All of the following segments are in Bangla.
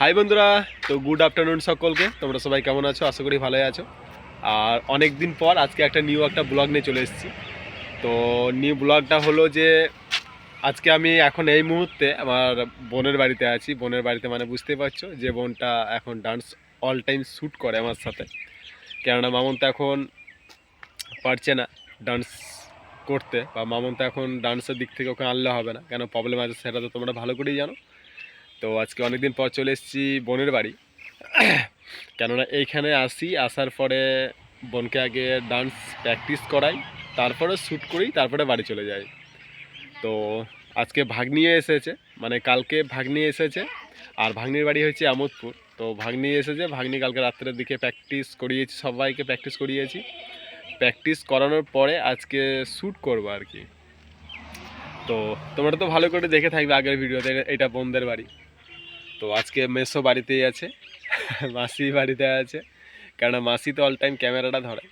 হাই বন্ধুরা। তো গুড আফটারনুন সকলকে। তোমরা সবাই কেমন আছো? আশা করি ভালোই আছো। আর অনেক দিন পর আজকে একটা নিউ একটা ব্লগ নিয়ে চলে এসেছি। তো নিউ ব্লগটা হলো যে, আজকে আমি এখন এই মুহূর্তে আমার বোনের বাড়িতে আছি। বোনের বাড়িতে মানে বুঝতেই পারছ যে বোনটা এখন ডান্স অল টাইম শ্যুট করে আমার সাথে। কেননা মামন তো এখন পারছে না ডান্স করতে বা মামন তো এখন ডান্সের দিক থেকে ওকে আনলে হবে না। কেন প্রবলেম আছে সেটা তো তোমরা ভালো করেই জানো। তো আজকে অনেকদিন পর চলে এসেছি বোনের বাড়ি। কেননা এইখানে আসি, আসার পরে বোনকে আগে ডান্স প্র্যাকটিস করাই, তারপরে শ্যুট করি, তারপরে বাড়ি চলে যাই। তো আজকে ভাগ্নিয়ে এসেছে মানে কালকে ভাগ্নি এসেছে, আর ভাগ্নির বাড়ি হচ্ছে আমোদপুর। তো ভাগ্নি এসেছে, ভাগ্নি কালকে রাত্রের দিকে প্র্যাকটিস করিয়েছি, সবাইকে প্র্যাকটিস করিয়েছি। প্র্যাকটিস করানোর পরে আজকে শ্যুট করব আর কি। তো তোমরা তো ভালো করে দেখে থাকবে আগের ভিডিওতে, এটা বোনদের বাড়ি। তো আজকে মেসো বাড়িতেই আছে, মাসি বাড়িতে আছে, কেননা মাসি তো অল টাইম ক্যামেরাটা ধরে।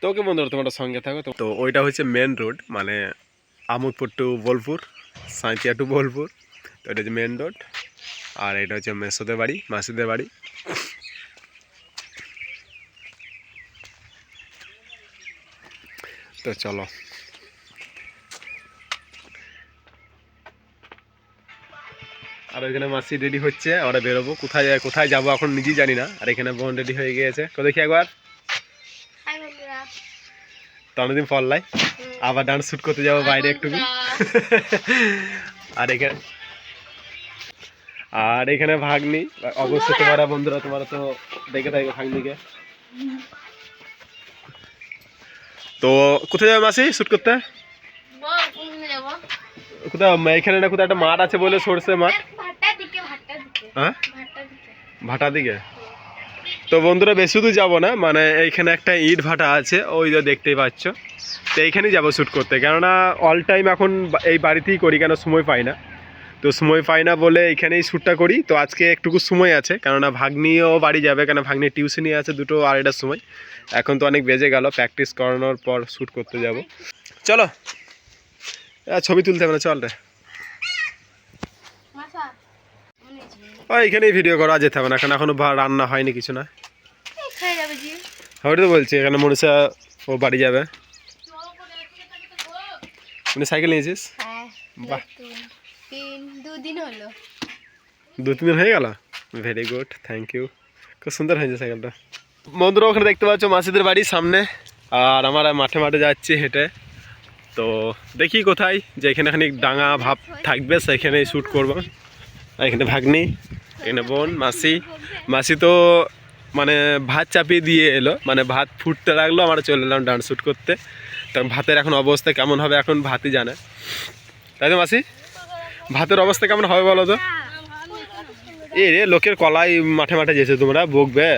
তো ওকে বন্ধুরা, তোমরা সঙ্গে থাকো, তো ওইটা হচ্ছে মেন রোড মানে আমোদপুর টু বোলপুর সাঁইতিয়া টু বোলপুর, তো এটা হচ্ছে মেন রোড আর এটা হচ্ছে মেসোদের বাড়ি, মাসিদের বাড়ি। তো চলো আর ওইখানে মাসি রেডি হচ্ছে আমরা বেরোবো। কোথায় কোথায় যাব এখন নিজেই জানি না। আর এখানে বোন রেডি হয়ে গিয়েছে। তো দেখি একবার। তো অনেকদিন পর লাই আবার ডান্স শুট করতে যাব বাইরে একটু। আর এখানে আর এখানে ভাগ্নি। অবশ্যই তোমরা বন্ধুরা তোমরা তো দেখে থাকবে ভাগ্নিকে। তো কোথায় যাবে মাসি শুট করতে? কোথায় এখানে না কোথায় একটা মাঠ আছে বলে সরষে মাঠ? হ্যাঁ? ভাটা দিকে? তো বন্ধুরা, বেশি দূর যাব না মানে এইখানে একটা ইট ভাটা আছে, ওই যে দেখতেই পাচ্ছ। তো এইখানেই যাব শ্যুট করতে, কেননা অল টাইম এখন এই বাড়িতেই করি, কেন সময় পাই না। তো সময় পাই না বলে এইখানেই শ্যুটটা করি। তো আজকে একটুকু সময় আছে, কেননা ভাগ্নিও বাড়ি যাবে কেন ভাগ্নি টিউশনই আছে দুটো আড়াইটার সময়। এখন তো অনেক বেজে গেল প্র্যাকটিস করানোর পর শ্যুট করতে যাব। চলো ছবি তুলতে হবে না চল রে। ও এইখানেই ভিডিও করা যেতে হবে না কারণ এখনও রান্না হয়নি কিছু না। আমি তো বলছি এখানে মনীষা ও বাড়ি যাবে। মানে সাইকেল নিয়েছিস? হ্যাঁ বাহ। দুদিন হলো। দু তিন দিন হয়ে গেল? ভেরি গুড থ্যাংক ইউ খুব সুন্দর হয়েছে সাইকেলটা। বন্ধুরা ওখানে দেখতে পাচ্ছ মাসিদের বাড়ির সামনে আর আমরা মাঠে মাঠে যাচ্ছি হেঁটে। তো দেখি কোথায় যে এখানে খানিক ডাঙা ভাব থাকবে সেখানেই শ্যুট করব। আর এখানে ভাগ্নি এখানে বোন মাসি। মাসি তো মানে ভাত চাপিয়ে দিয়ে এলো মানে ভাত ফুটতে লাগল আমরা চলে এলাম ডান্স শ্যুট করতে। কারণ ভাতের এখন অবস্থা কেমন হবে এখন ভাতই জানে। তাই তো মাসি? ভাতের অবস্থা কেমন হবে বলো তো? এ রে লোকের কলাই মাঠে মাঠে যেছে তোমরা বকবে।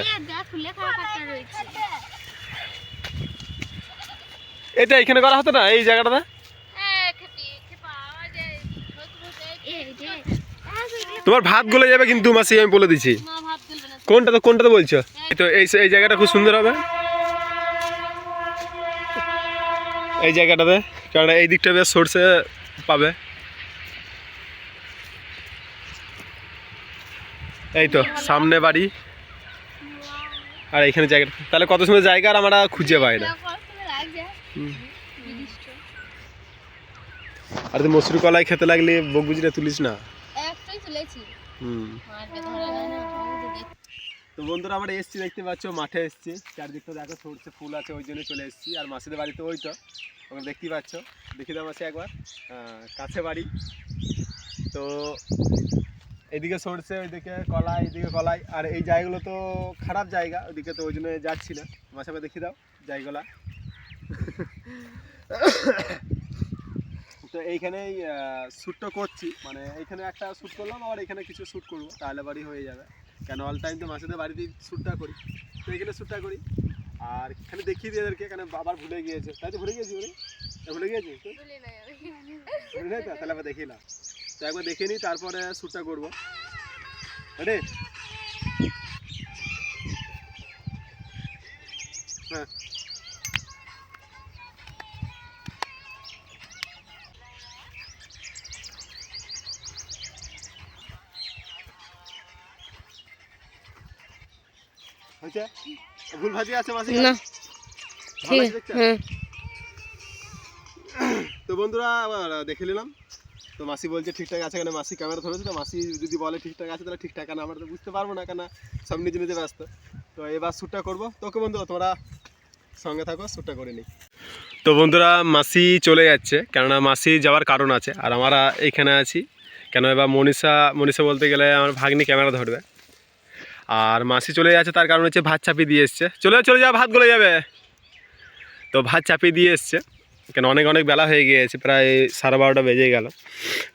এটা এখানে করা হতো না? এই জায়গাটাতে? তোমার ভাত গলে যাবে কিন্তু মাসি আমি বলে দিচ্ছি। কোনটা তো কোনটা তো বলছো? এই তো এই এই জায়গাটা খুব সুন্দর হবে। এই জায়গাটাতে কারণ এই দিকটা বেশ সরষে পাবে। এই তো সামনে বাড়ি। আর এখানে জায়গাটা তাহলে কত সুন্দর জায়গা আর আমরা খুঁজে পাই না। আর তুই মসুর কলাই খেতে লাগলে বকবুজিটা তুলিস না? একটাই তুলেছি। হুম। তো বন্ধুরা আমরা এসছি দেখতে পাচ্ছ মাঠে এসছি। চারদিকটা দেখো সরষে ফুল আছে ওই জন্য চলে এসছি। আর মাসিদের বাড়িতে ওই তো ওখানে দেখতেই পাচ্ছ। দেখি দাম আছে একবার। কাছে বাড়ি। তো এদিকে সরষে ওইদিকে কলাই এদিকে কলাই। আর এই জায়গাগুলো তো খারাপ জায়গা ওইদিকে তো ওই জন্য যাচ্ছি না। মাসে আবার দেখিয়ে দাও জায়গাগুলা। তো এইখানেই শ্যুটটা করছি। মানে এইখানে একটা শ্যুট করলাম আবার এখানে কিছু শ্যুট করব। তাহলে বাড়ি হয়ে যাবে। কেন অল টাইম তো মাসেদের বাড়িতেই শ্যুটটা করি। তো এখানে শ্যুটটা করি। আর এখানে দেখিয়ে দিই এদেরকে এখানে আবার ভুলে গিয়েছে। তাই তো ভুলে গিয়েছি বলে ভুলে গিয়েছি? ভুলে নাই তো? তাহলে আবার দেখিয়ে নাও। তো একবার দেখে নিই তারপরে শ্যুটটা করব। রে হ্যাঁ। হয়েছে ভুল ভাজি আছে মাসি না। ঠিক হ্যাঁ। তো বন্ধুরা দেখে নিলাম। তো মাসি বলছে ঠিকঠাক আছে কেন? মাসি ক্যামেরা ধরেছে তো মাসি যদি বলে ঠিকঠাক আছে তাহলে ঠিকঠাক কেন? আমরা তো বুঝতে পারব না কেন? সব নিজে নিজে ব্যস্ত। তো এবার শ্যুটটা করব। তোকে বন্ধু তোমরা সঙ্গে থাকো শ্যুটটা করে নিই। তো বন্ধুরা মাসি চলে যাচ্ছে কেননা মাসি যাওয়ার কারণ আছে আর আমরা এইখানে আছি। কেন এবার মনীষা মনীষা বলতে গেলে আমার ভাগ্নি ক্যামেরা ধরবে। আর মাসি চলে যাচ্ছে তার কারণ হচ্ছে ভাত চাপিয়ে দিয়ে এসছে। চলে চলে যাও ভাত গলে যাবে। তো ভাত চাপিয়ে দিয়ে এসছে। কেন অনেক অনেক বেলা হয়ে গিয়েছে প্রায় সাড়ে বারোটা বেজে গেল।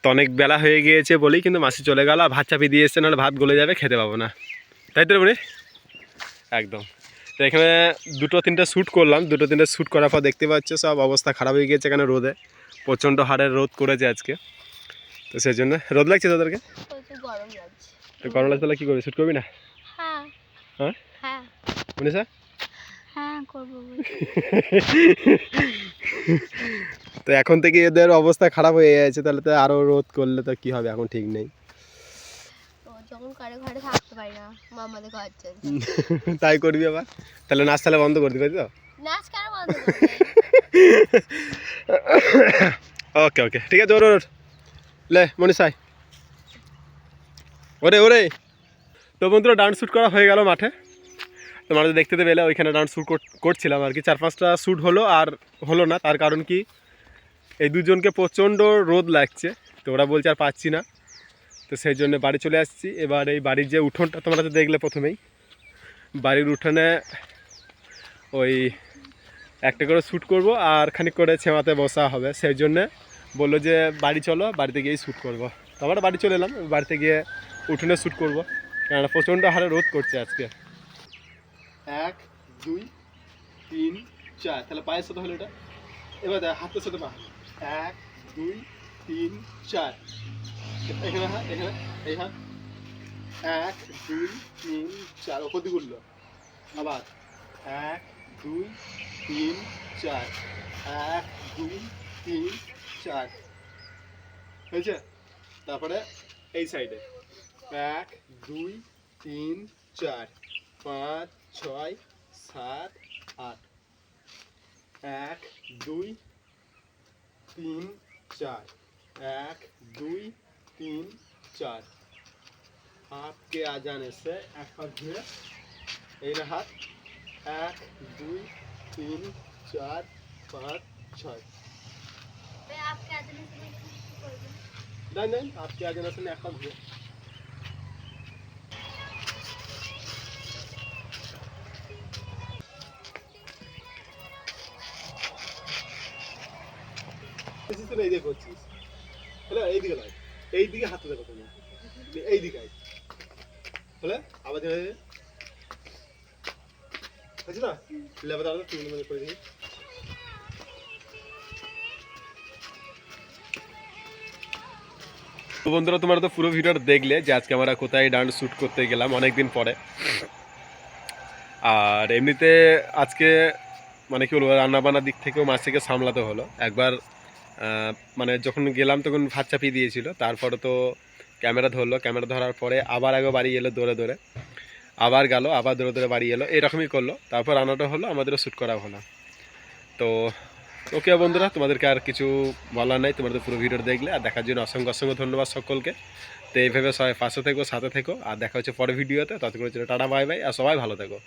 তো অনেক বেলা হয়ে গিয়েছে বলি কিন্তু মাসি চলে গেল। আর ভাত চাপিয়ে দিয়ে এসছে নাহলে ভাত গলে যাবে খেতে পাবো না। তাই তো রে একদম। তো এখানে দুটো তিনটে শ্যুট করলাম। দুটো তিনটে শ্যুট করার পর দেখতে পাচ্ছ সব অবস্থা খারাপ হয়ে গিয়েছে এখানে রোদে। প্রচণ্ড হারে রোদ করেছে আজকে। তো সেই জন্য রোদ লাগছে তোদেরকে? গরম লাগছে। তো গরম লাগছে তাহলে কী করবি? শ্যুট করবি না? হ্যাঁ? হ্যাঁ। হ্যাঁ হ্যাঁ করব তো এখন থেকে এদের অবস্থা খারাপ হয়ে যাচ্ছে তাহলে তো আরও রোদ করলে তো কি হবে এখন ঠিক নেই। যখন কারে ঘরে থাকতে পারি না মামাদের ঘর চলছে তাই করবি আবার? তাহলে নাচ তাহলে বন্ধ করে দিবি তো? নাচ কেন বন্ধ ওকে ওকে। ঠিক আছে ওর ওর। লে মনীষাই। ওরে ওরে। তো বন্ধুরা ডান্স শ্যুট করা হয়ে গেল মাঠে। তো মাঠে দেখতে পেলে ওইখানে ডান্স শ্যুট করছিলাম আর কি। চার পাঁচটা শ্যুট হলো আর হলো না, তার কারণ কি, এই দুজনকে প্রচণ্ড রোদ লাগছে, তো ওরা বলছে আর পাচ্ছি না। তো সেই জন্য বাড়ি চলে আসছি। এবার এই বাড়ির যে উঠোনটা, তোমরা তো দেখলে প্রথমেই, বাড়ির উঠোনে ওই একটা করে শ্যুট করব আর খানিক করে ছেমাতে বসা হবে। সেই জন্যে বলল যে, বাড়ি চলো, বাড়িতে গিয়েই শ্যুট করব। তো বাড়ি চলে এলাম, বাড়িতে গিয়ে উঠোনে শ্যুট করব। কেননা প্রচণ্ড হারে রোদ করছে আজকে। এক, দুই, তিন, চার। তাহলে পায়ের সাথে হলো এটা। এবার দেখ, হাতের সাথে পা। এক, দুই, তিন, চার। এখানে হাত, এখানে, এই হাত। এক, দুই, তিন, চার। ওপর দিকে উঠল। আবার। এক, দুই, তিন, চার। এক, দুই, তিন, চার। হয়েছে? তারপরে এই সাইডে এক দুই তিন চার পাঁচ ছয় সাত আট এক দুই তিন চার এক দুই তিন চার হাতকে আজান এসে এক হাত ধুয়ে এই না হাত এক দুই তিন চার পাঁচ ছয় नहीं नहीं आपके आगे नसल एक हाथ हुआ এসিস তো এই দেখো হ্যালো এই নয়। এই দিকে হাতে দেখো তুমি এই আয়। হলে আবার ধীরে না? মনে করে দিই তো বন্ধুরা, তোমরা তো পুরো ভিডিওটা দেখলে যে আজকে আমরা কোথায় ডান্স শ্যুট করতে গেলাম অনেকদিন পরে। আর এমনিতে আজকে মানে কি বলব, রান্নাবান্নার দিক থেকেও মাছটিকে সামলাতে হলো। একবার মানে যখন গেলাম তখন ভাত চাপিয়ে দিয়েছিল। তারপরে তো ক্যামেরা ধরলো। ক্যামেরা ধরার পরে আবার একবার বাড়ি এলো দৌড়ে দৌড়ে। আবার গেল, আবার দৌড়ে দৌড়ে বাড়ি এলো। এরকমই করল। তারপর রান্নাটা হলো, আমাদেরও শ্যুট করা হলো। তো ওকে বন্ধুরা, তোমাদেরকে আর কিছু বলার নাই। তোমরা তো পুরো ভিডিওটা দেখলে। আর দেখার জন্য অসংখ্য অসংখ্য ধন্যবাদ সকলকে। তো এইভাবে সবাই পাশে থেকো, সাথে থেকো। আর দেখা হচ্ছে পরে ভিডিওতে। ততক্ষণ টাটা, বাই বাই। আর সবাই ভালো থেকো।